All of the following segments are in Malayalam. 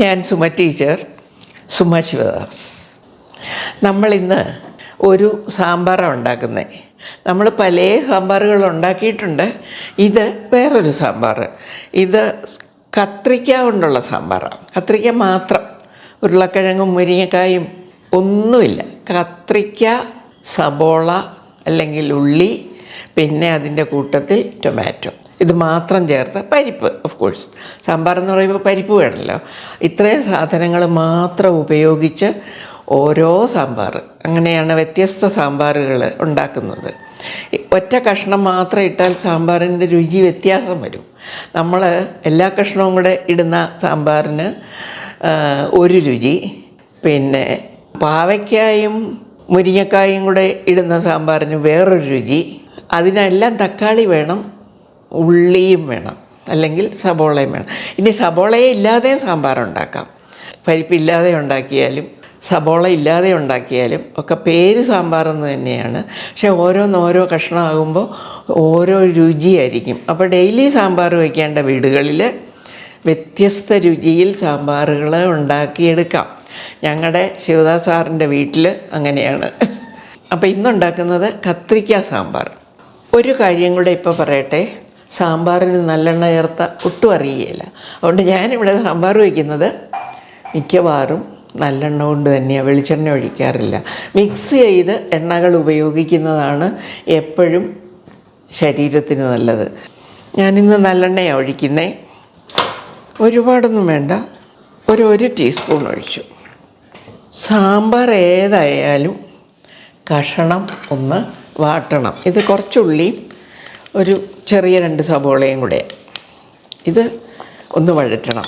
ഞാൻ സുമ ടീച്ചർ സുമ ശിവദാസ് നമ്മളിന്ന് ഒരു സാമ്പാറാണ് ഉണ്ടാക്കുന്നത് നമ്മൾ പല സാമ്പാറുകൾ ഉണ്ടാക്കിയിട്ടുണ്ട്. ഇത് വേറൊരു സാമ്പാർ ഇത് കത്രിക്ക കൊണ്ടുള്ള സാമ്പാറാണ് കത്രിക്ക മാത്രം. ഉരുളക്കിഴങ്ങും മുരിങ്ങക്കായും ഒന്നുമില്ല. കത്രിക്ക സബോള അല്ലെങ്കിൽ ഉള്ളി പിന്നെ അതിന്റെ കൂട്ടത്തിൽ ടൊമാറ്റോ ഇത് മാത്രം ചേർത്ത് പരിപ്പ് ഓഫ് കോഴ്സ് സാമ്പാർ എന്ന് പറയുമ്പോൾ പരിപ്പ് വേണമല്ലോ. ഇത്രയും സാധനങ്ങൾ മാത്രം ഉപയോഗിച്ച് ഓരോ സാമ്പാർ അങ്ങനെയാണ് വ്യത്യസ്ത സാമ്പാറുകൾ ഉണ്ടാക്കുന്നത്. ഒറ്റ കഷ്ണം മാത്രം ഇട്ടാൽ സാമ്പാറിന്റെ രുചി വ്യത്യാസം വരും. നമ്മൾ എല്ലാ കഷ്ണവും കൂടെ ഇടുന്ന സാമ്പാറിന് ഒരു രുചി. പിന്നെ പാവയ്ക്കായും മുരിങ്ങക്കായും കൂടെ ഇടുന്ന സാമ്പാറിന് വേറൊരു രുചി. അതിനെല്ലാം തക്കാളി വേണം ഉള്ളിയും വേണം അല്ലെങ്കിൽ സബോളയും വേണം. ഇനി സബോളയെ ഇല്ലാതെയും സാമ്പാർ ഉണ്ടാക്കാം. പരിപ്പില്ലാതെ ഉണ്ടാക്കിയാലും സബോള ഇല്ലാതെ ഉണ്ടാക്കിയാലും ഒക്കെ പേര് സാമ്പാർ എന്ന് തന്നെയാണ്. പക്ഷേ ഓരോന്നോരോ കഷ്ണമാകുമ്പോൾ ഓരോ രുചിയായിരിക്കും അപ്പോൾ ഡെയിലി സാമ്പാർ വയ്ക്കേണ്ട വീടുകളിൽ വ്യത്യസ്ത രുചിയിൽ സാമ്പാറുകൾ ഉണ്ടാക്കിയെടുക്കാം. ഞങ്ങളുടെ ശിവദാസ് സാറിന്റെ വീട്ടിൽ അങ്ങനെയാണ്. അപ്പോൾ ഇന്നുണ്ടാക്കുന്നത് കത്രിക്ക സാമ്പാർ. ഒരു കാര്യം കൂടെ ഇപ്പോൾ പറയട്ടെ. സാമ്പാറിന് നല്ലെണ്ണ ചേർത്ത ഒട്ടും അറിയുകയില്ല അതുകൊണ്ട് ഞാനിവിടെ സാമ്പാർ വയ്ക്കുന്നത് മിക്കവാറും നല്ലെണ്ണ കൊണ്ട് തന്നെയാണ് വെളിച്ചെണ്ണ ഒഴിക്കാറില്ല. മിക്സ് ചെയ്ത് എണ്ണകൾ ഉപയോഗിക്കുന്നതാണ് എപ്പോഴും ശരീരത്തിന് നല്ലത്. ഞാനിന്ന് നല്ലെണ്ണയാണ് ഒഴിക്കുന്നത് ഒരുപാടൊന്നും വേണ്ട. ഒരു ഒരു ടീസ്പൂൺ ഒഴിച്ചു. സാമ്പാർ ഏതായാലും കഷണം ഒന്ന് വാട്ടണം. ഇത് കുറച്ചുള്ളിയും ഒരു ചെറിയ രണ്ട് സബോളയും കൂടെ. ഇത് ഒന്ന് വഴറ്റണം.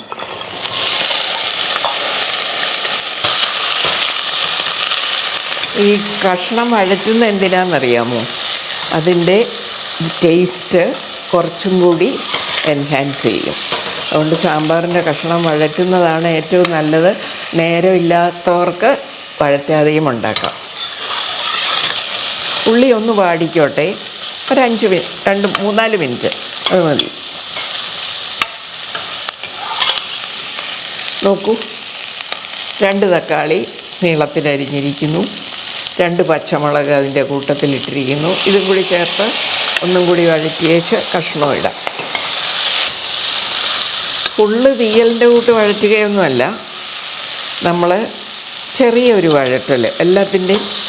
ഈ കഷ്ണം വഴറ്റുന്ന എന്തിനാണെന്നറിയാമോ? അതിന്റെ ടേസ്റ്റ് കുറച്ചും കൂടി എൻഹാൻസ് ചെയ്യും. അതുകൊണ്ട് സാമ്പാറിന്റെ കഷ്ണം വഴറ്റുന്നതാണ് ഏറ്റവും നല്ലത്. നേരമില്ലാത്തവർക്ക് വഴറ്റാതെയും ഉണ്ടാക്കാം. ഉള്ളി ഒന്ന് വാടിക്കോട്ടെ. ഒരു അഞ്ച് രണ്ട് മൂന്നാൽ മിനിറ്റ്. അത് മതി. നോക്കൂ. രണ്ട് തക്കാളി നീളത്തിലരിഞ്ഞിരിക്കുന്നു രണ്ട് പച്ചമുളക് അതിന്റെ കൂട്ടത്തിലിട്ടിരിക്കുന്നു ഇതും കൂടി ചേർത്ത് ഒന്നും കൂടി വഴറ്റിയേച്ച് കഷ്ണം ഇടാം. ഫുള്ള് തീയലിന്റെ കൂട്ട് വഴറ്റുകയൊന്നുമല്ല. നമ്മൾ ചെറിയൊരു വഴറ്റൽ എല്ലാത്തിന്റെയും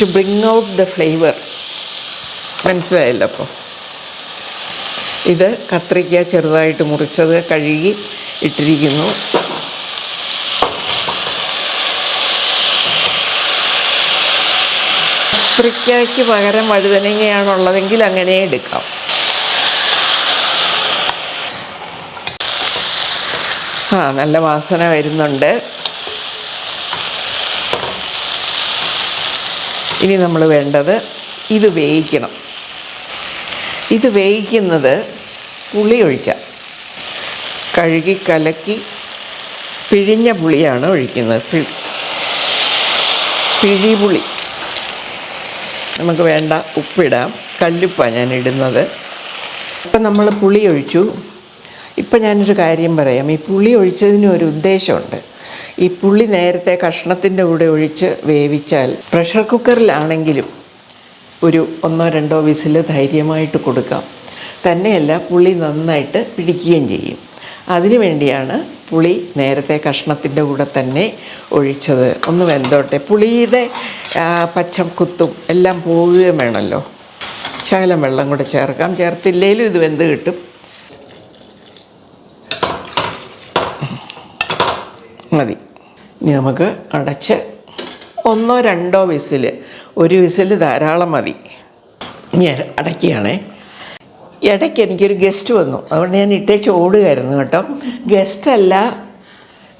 to bring out the flavour മനസ്സിലായല്ലോ അപ്പോൾ ഇത് കത്രിക്ക ചെറുതായിട്ട് മുറിച്ചത് കഴുകി ഇട്ടിരിക്കുന്നു. കത്രിക്കയ്ക്ക് പകരം വഴുതനങ്ങയാണുള്ളതെങ്കിൽ അങ്ങനെ എടുക്കാം. ആ നല്ല വാസന വരുന്നുണ്ട്. ഇനി നമ്മൾ വേണ്ടത് ഇത് വേവിക്കണം. ഇത് വേവിക്കുന്നത് പുളി ഒഴിച്ച കഴുകി കലക്കി പിഴിഞ്ഞ പുളിയാണ് ഒഴിക്കുന്നത്. പിഴി പുളി. നമുക്ക് വേണ്ട ഉപ്പിടാം. കല്ലുപ്പാണ് ഞാൻ ഇടുന്നത്. ഇപ്പം നമ്മൾ പുളി ഒഴിച്ചു. ഇപ്പം ഞാനൊരു കാര്യം പറയാം. ഈ പുളി ഒഴിച്ചതിന് ഒരു ഉദ്ദേശമുണ്ട്. ഈ പുള്ളി നേരത്തെ കഷ്ണത്തിന്റെ കൂടെ ഒഴിച്ച് വേവിച്ചാൽ പ്രഷർ കുക്കറിലാണെങ്കിലും ഒരു ഒന്നോ രണ്ടോ വിസിൽ ധൈര്യമായിട്ട് കൊടുക്കാം. തന്നെയല്ല പുളി നന്നായിട്ട് പിടിക്കുകയും ചെയ്യും. അതിനു വേണ്ടിയാണ് പുളി നേരത്തെ കഷ്ണത്തിന്റെ കൂടെ തന്നെ ഒഴിച്ചത്. ഒന്ന് വെന്തോട്ടെ. പുളിയുടെ പച്ചം കുത്തും എല്ലാം പോവുകയും വേണമല്ലോ. ശകലം വെള്ളം കൂടെ ചേർക്കാം. ചേർത്തില്ലേലും ഇത് വെന്ത് കിട്ടും മതി ഇനി നമുക്ക് അടച്ച് ഒന്നോ രണ്ടോ വിസിൽ ഒരു വിസിൽ ധാരാളം മതി. ഞാൻ അടയ്ക്കുകയാണേ. ഇടയ്ക്ക് എനിക്കൊരു ഗസ്റ്റ് വന്നു. അതുകൊണ്ട് ഞാൻ ഇട്ടേച്ച് ഓടുകയായിരുന്നു കേട്ടോ. ഗസ്റ്റല്ല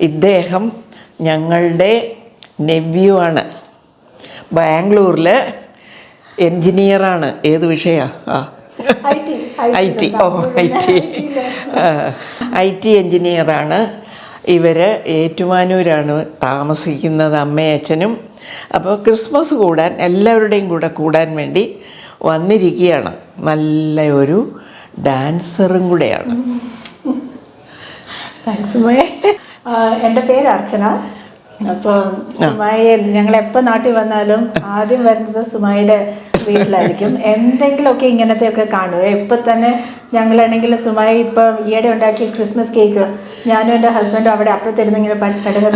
ഇദ്ദേഹം ഞങ്ങളുടെ നെവ്യൂ ആണ്. ബാംഗ്ലൂരിൽ എൻജിനീയറാണ് ഏത് വിഷയമാണ് ആ. ഐ ടി ഓ ഐ ടി. ഐ ടി എൻജിനീയറാണ് ഇവർ ഏറ്റുമാനൂരാണ് താമസിക്കുന്നത് അമ്മയച്ഛനും അച്ഛനും. അപ്പോൾ ക്രിസ്മസ് കൂടാൻ എല്ലാവരുടെയും കൂടെ കൂടാൻ വേണ്ടി വന്നിരിക്കുകയാണ്. നല്ല ഒരു ഡാൻസറും കൂടെയാണ്. എന്റെ പേര് അർച്ചന. അപ്പോൾ സുമായി ഞങ്ങൾ എപ്പോൾ നാട്ടിൽ വന്നാലും ആദ്യം വരുന്നത് സുമായിയുടെ വീട്ടിലായിരിക്കും എന്തെങ്കിലുമൊക്കെ ഇങ്ങനത്തെയൊക്കെ കാണും. ഇപ്പം തന്നെ ഞങ്ങളാണെങ്കിൽ സുമായി ഇപ്പം ഈയിടെ ഉണ്ടാക്കിയ ക്രിസ്മസ് കേക്ക് ഞാനും എന്റെ ഹസ്ബൻഡും അവിടെ അപ്പുറത്തിരുന്ന് ഇങ്ങനെ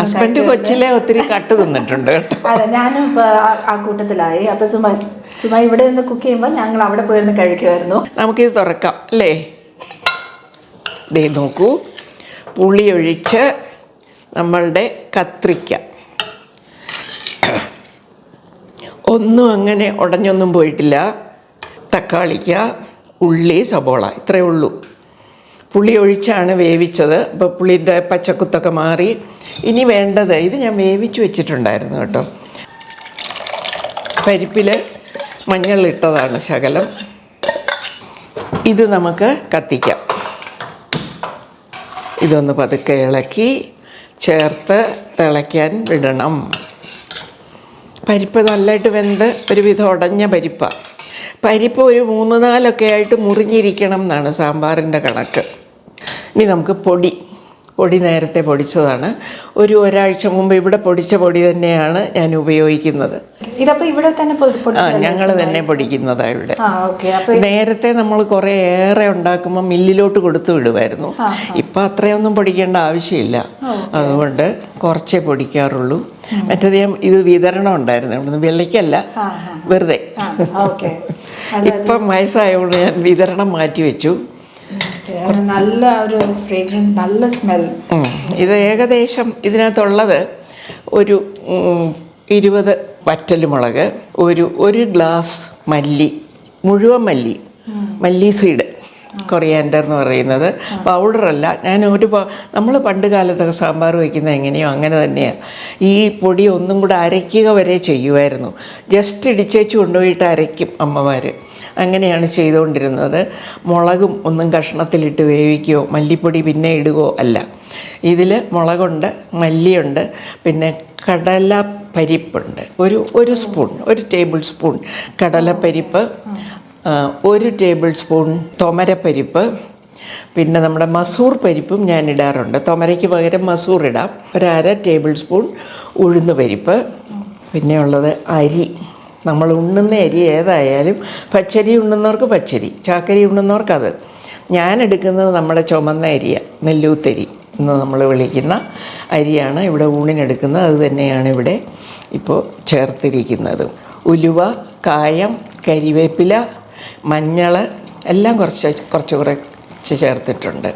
ഹസ്ബൻഡ് കൊച്ചിലെ ഒത്തിരി കട്ട് തിന്നിട്ടുണ്ട് അതെ ഞാനും ഇപ്പൊ ആ കൂട്ടത്തിലായി. അപ്പോൾ സുമായി സുമായി ഇവിടെ നിന്ന് കുക്ക് ചെയ്യുമ്പോൾ ഞങ്ങൾ അവിടെ പോയിരുന്ന് കഴിക്കുമായിരുന്നു. നമുക്കിത് തുറക്കാം അല്ലേ? ദേ നോക്കൂ. പുളിയൊഴിച്ച് നമ്മളുടെ കത്രിക്ക. ഒന്നും അങ്ങനെ ഉടഞ്ഞൊന്നും പോയിട്ടില്ല. തക്കാളിക്ക ഉള്ളി സബോള ഇത്രയേ ഉള്ളൂ. പുളി ഒഴിച്ചാണ് വേവിച്ചത്. അപ്പോൾ പുളിയുടെ പച്ചക്കുത്തൊക്കെ മാറി. ഇനി വേണ്ടത് ഇത് ഞാൻ വേവിച്ച് വെച്ചിട്ടുണ്ടായിരുന്നു കേട്ടോ. പരിപ്പിൽ മഞ്ഞളിട്ടതാണ് ശകലം. ഇത് നമുക്ക് കത്തിക്കാം. ഇതൊന്ന് പതുക്കെ ഇളക്കി ചേർത്ത് തിളയ്ക്കാൻ വിടണം. പരിപ്പ് നല്ലതായിട്ട് വെന്ത് ഒരുവിധം ഉടഞ്ഞ പരിപ്പാണ് പരിപ്പ് ഒരു മൂന്ന് നാലൊക്കെ ആയിട്ട് മുറിഞ്ഞിരിക്കണം എന്നാണ് സാമ്പാറിന്റെ കണക്ക്. ഇനി നമുക്ക് പൊടി. പൊടി നേരത്തെ പൊടിച്ചതാണ്. ഒരു ഒരാഴ്ച മുമ്പ് ഇവിടെ പൊടിച്ച പൊടി തന്നെയാണ് ഞാൻ ഉപയോഗിക്കുന്നത്. ഇതപ്പോൾ ഇവിടെ തന്നെ ആ ഞങ്ങൾ തന്നെ പൊടിക്കുന്നതാണ് ഇവിടെ. നേരത്തെ നമ്മൾ കുറേ ഏറെ ഉണ്ടാക്കുമ്പോൾ മില്ലിലോട്ട് കൊടുത്തു വിടുമായിരുന്നു ഇപ്പം അത്രയൊന്നും പൊടിക്കേണ്ട ആവശ്യമില്ല. അതുകൊണ്ട് കുറച്ചേ പൊടിക്കാറുള്ളൂ. മറ്റേത് ഞാൻ ഇത് വിതരണം ഉണ്ടായിരുന്നു. ഇവിടുന്ന് വെള്ളയ്ക്കല്ല വെറുതെ. ഇപ്പം വയസ്സായതുകൊണ്ട് ഞാൻ വിതരണം മാറ്റി വെച്ചു. നല്ല ഒരു ഫ്രേഗ്രൻസ് നല്ല സ്മെൽ ഇത് ഏകദേശം ഇതിനകത്തുള്ളത് ഒരു ഇരുപത് വറ്റൽമുളക് ഒരു ഒരു ഗ്ലാസ് മല്ലി മുഴുവൻ മല്ലി മല്ലി സീഡ് കൊറിയാൻഡർ എന്ന് പറയുന്നത്. പൗഡറല്ല. ഞാൻ ഒരു നമ്മൾ പണ്ട് കാലത്തൊക്കെ സാമ്പാർ വയ്ക്കുന്നത് എങ്ങനെയോ അങ്ങനെ തന്നെയാണ് ഈ പൊടി ഒന്നും കൂടെ അരയ്ക്കുക വരെ ചെയ്യുമായിരുന്നു ജസ്റ്റ് ഇടിച്ചേച്ച് കൊണ്ടുപോയിട്ട് അരയ്ക്കും അമ്മമാർ അങ്ങനെയാണ് ചെയ്തുകൊണ്ടിരുന്നത്. മുളകും ഒന്നും കഷ്ണത്തിലിട്ട് വേവിക്കുകയോ മല്ലിപ്പൊടി പിന്നെ ഇടുകയോ അല്ല. ഇതിൽ മുളകുണ്ട് മല്ലിയുണ്ട് പിന്നെ കടല പരിപ്പുണ്ട് ഒരു ഒരു സ്പൂൺ ഒരു ടേബിൾ സ്പൂൺ കടലപ്പരിപ്പ് ഒരു ടേബിൾ സ്പൂൺ തുമരപ്പരിപ്പ് പിന്നെ നമ്മുടെ മസൂർ പരിപ്പും ഞാൻ ഇടാറുണ്ട്. തുമരയ്ക്ക് പകരം മസൂർ ഇടാം. ഒരു അര ടേബിൾ സ്പൂൺ ഉഴുന്ന് പരിപ്പ് പിന്നെ ഉള്ളത് അരി. നമ്മൾ ഉണ്ണുന്ന അരി ഏതായാലും പച്ചരി ഉണ്ണുന്നവർക്ക് പച്ചരി ചാക്കരി ഉണ്ണുന്നവർക്ക് അത്. ഞാൻ എടുക്കുന്നത് നമ്മുടെ ചുമന്ന അരിയാണ് നെല്ലൂത്തരി എന്ന് നമ്മൾ വിളിക്കുന്ന അരിയാണ് ഇവിടെ ഊണിനെടുക്കുന്നത്. അത് തന്നെയാണ് ഇവിടെ ഇപ്പോൾ ചേർത്തിരിക്കുന്നത്. ഉലുവ കായം കരിവേപ്പില മഞ്ഞൾ എല്ലാം കുറച്ച് കുറച്ച് കുറച്ച് ചേർത്തിട്ടുണ്ട്.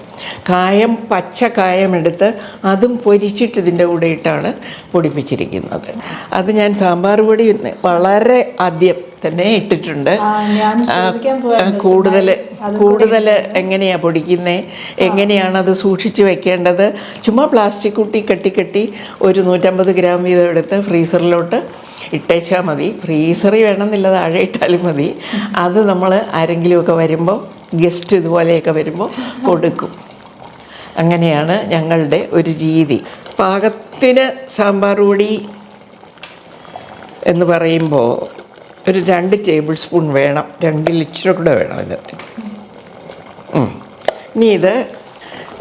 കായം പച്ച കായം എടുത്ത് അതും പൊരിച്ചിട്ട് ഇതിന്റെ കൂടെ ഇട്ടാണ് പൊടിപ്പിച്ചിരിക്കുന്നത്. അത് ഞാൻ സാമ്പാർ പൊടി വളരെ ആദ്യം തന്നെ ഇട്ടിട്ടുണ്ട്. കൂടുതൽ കൂടുതൽ എങ്ങനെയാണ് പൊടിക്കുന്നത് എങ്ങനെയാണ് അത് സൂക്ഷിച്ചു വെക്കേണ്ടത്? ചുമ്മാ പ്ലാസ്റ്റിക് കുട്ടി കെട്ടി കെട്ടി ഒരു നൂറ്റമ്പത് ഗ്രാം വീതം എടുത്ത് ഫ്രീസറിലോട്ട് ഇട്ടേച്ചാൽ മതി. ഫ്രീസറിൽ വേണമെന്നില്ല താഴെ ഇട്ടാലും മതി. അത് നമ്മൾ ആരെങ്കിലുമൊക്കെ വരുമ്പോൾ ഗസ്റ്റ് ഇതുപോലെയൊക്കെ വരുമ്പോൾ കൊടുക്കും. അങ്ങനെയാണ് ഞങ്ങളുടെ ഒരു രീതി. പാകത്തിന് സാമ്പാർ പൊടി എന്ന് പറയുമ്പോൾ ഒരു രണ്ട് ടേബിൾ സ്പൂൺ വേണം. രണ്ട് ലിറ്റർ കൂടെ വേണം ഇത്. ഇനി ഇത്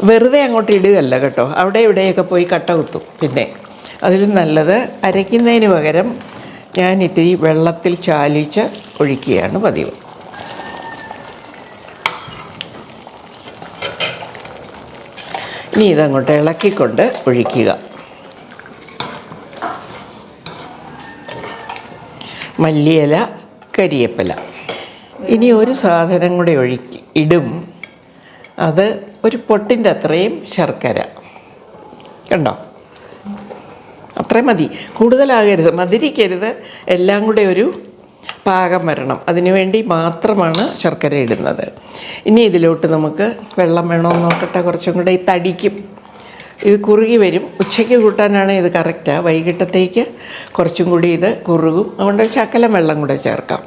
വെറുതെ അങ്ങോട്ട് ഇടുകയല്ല കേട്ടോ. അവിടെ ഇവിടെയൊക്കെ പോയി കട്ട കുത്തും. പിന്നെ അതിലും നല്ലത് അരയ്ക്കുന്നതിന് പകരം ഞാൻ ഇത്തിരി വെള്ളത്തിൽ ചാലിച്ച് ഒഴിക്കുകയാണ് പതിവ്. ഇനി ഇതങ്ങോട്ട് ഇളക്കിക്കൊണ്ട് ഒഴിക്കുക. മല്ലിയില കരിയേപ്പില. ഇനി ഒരു സാധനം കൂടെ ഒഴുക്കി ഇടും. അത് ഒരു പൊട്ടിന്റെ അത്രയും ശർക്കര. കണ്ടോ? അത്രയും മതി. കൂടുതലാകരുത്. മതിരിക്കരുത് എല്ലാം കൂടെ ഒരു പാകം വരണം. അതിനുവേണ്ടി മാത്രമാണ് ശർക്കര ഇടുന്നത്. ഇനി ഇതിലോട്ട് നമുക്ക് വെള്ളം വേണമെന്ന് നോക്കട്ടെ. കുറച്ചും കൂടെ ഈ തടിക്കും. ഇത് കുറുകി വരും. ഉച്ചയ്ക്ക് കൂട്ടാനാണ് ഇത് കറക്റ്റാണ് വൈകിട്ടത്തേക്ക് കുറച്ചും കൂടി ഇത് കുറുകും. അതുകൊണ്ട് ശകലം വെള്ളം കൂടെ ചേർക്കാം.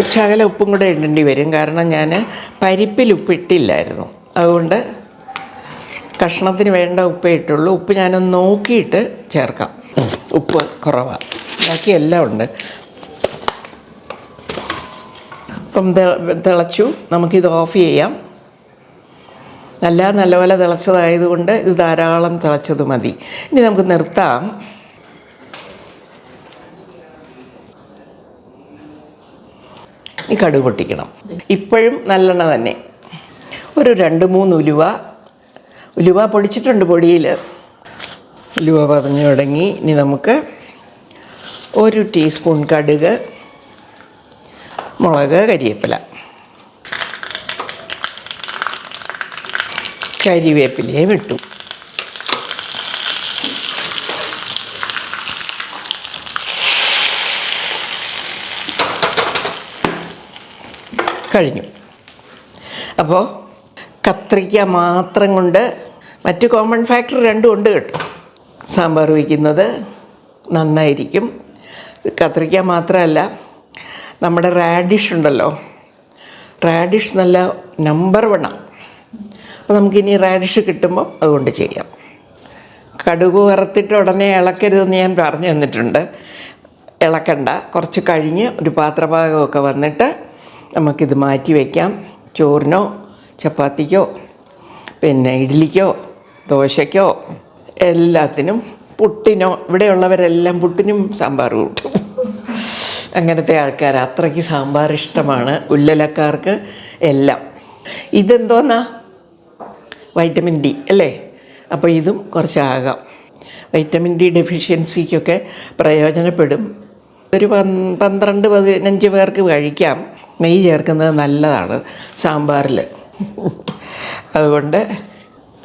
ശകലം ഉപ്പും കൂടെ ഇടേണ്ടി വരും. കാരണം ഞാൻ പരിപ്പിൽ ഉപ്പിട്ടില്ലായിരുന്നു. അതുകൊണ്ട് കഷ്ണത്തിന് വേണ്ട ഉപ്പേ ഇട്ടുള്ളൂ. ഉപ്പ് ഞാനൊന്ന് നോക്കിയിട്ട് ചേർക്കാം. ഉപ്പ് കുറവാണ് ബാക്കി എല്ലാം ഉണ്ട്. അപ്പം തിളച്ചു. നമുക്കിത് ഓഫ് ചെയ്യാം. നല്ല നല്ലപോലെ തിളച്ചതായതുകൊണ്ട് ഇത് ധാരാളം തിളച്ചത് മതി. ഇനി നമുക്ക് നിർത്താം. ഈ കടുക് പൊട്ടിക്കണം. ഇപ്പോഴും നല്ലെണ്ണ തന്നെ. ഒരു രണ്ട് മൂന്ന് ഉലുവ. ഉലുവ പൊടിച്ചിട്ടുണ്ട് പൊടിയിൽ ഉലുവ പറഞ്ഞു തുടങ്ങി. ഇനി നമുക്ക് ഒരു ടീസ്പൂൺ കടുക് മുളക് കരിവേപ്പില കരിവേപ്പിലയും ഇട്ടു കഴിഞ്ഞു. അപ്പോൾ കത്രിക്ക മാത്രം കൊണ്ട് മറ്റു കോമൺ ഫാക്ടർ രണ്ടും ഉണ്ട് കേട്ടോ. സാമ്പാർ വയ്ക്കുന്നത് നന്നായിരിക്കും. കത്രിക്ക മാത്രമല്ല നമ്മുടെ റാഡിഷ് ഉണ്ടല്ലോ. റാഡിഷ് നല്ല നമ്പർ വണ്ണാണ് അപ്പോൾ നമുക്കിനി റാഡിഷ് കിട്ടുമ്പോൾ അതുകൊണ്ട് ചെയ്യാം. കടുക് വറുത്തിട്ട് ഉടനെ ഇളക്കരുതെന്ന് ഞാൻ പറഞ്ഞു തന്നിട്ടുണ്ട്. ഇളക്കണ്ട. കുറച്ച് കഴിഞ്ഞ് ഒരു പാത്രഭാഗമൊക്കെ വന്നിട്ട് നമുക്കിത് മാറ്റി വയ്ക്കാം ചോറിനോ ചപ്പാത്തിക്കോ പിന്നെ ഇഡ്ഡലിക്കോ ദോശയ്ക്കോ എല്ലാത്തിനും പുട്ടിനോ ഇവിടെയുള്ളവരെല്ലാം പുട്ടിനും സാമ്പാർ കൂട്ടും. അങ്ങനത്തെ ആൾക്കാർ അത്രയ്ക്ക് സാമ്പാർ ഇഷ്ടമാണ് ഉല്ലലക്കാർക്ക് എല്ലാം. ഇതെന്തോന്നാ? വൈറ്റമിൻ ഡി അല്ലേ? അപ്പോൾ ഇതും കുറച്ചാകാം. വൈറ്റമിൻ ഡി ഡെഫിഷ്യൻസിക്കൊക്കെ പ്രയോജനപ്പെടും. ഒരു പന്ത്രണ്ട് പതിനഞ്ച് പേർക്ക് കഴിക്കാം. നെയ്യ് ചേർക്കുന്നത് നല്ലതാണ് സാമ്പാറിൽ അതുകൊണ്ട്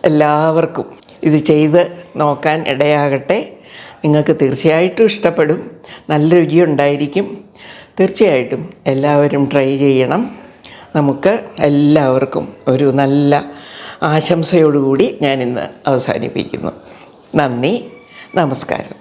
എല്ലാവർക്കും ഇത് ചെയ്ത് നോക്കാൻ ഇടയാകട്ടെ. നിങ്ങൾക്ക് തീർച്ചയായിട്ടും ഇഷ്ടപ്പെടും. നല്ല രുചിയുണ്ടായിരിക്കും. തീർച്ചയായിട്ടും എല്ലാവരും ട്രൈ ചെയ്യണം. നമുക്ക് എല്ലാവർക്കും ഒരു നല്ല ആശംസയോടുകൂടി ഇന്ന് അവസാനിപ്പിക്കുന്നു. നന്ദി നമസ്കാരം.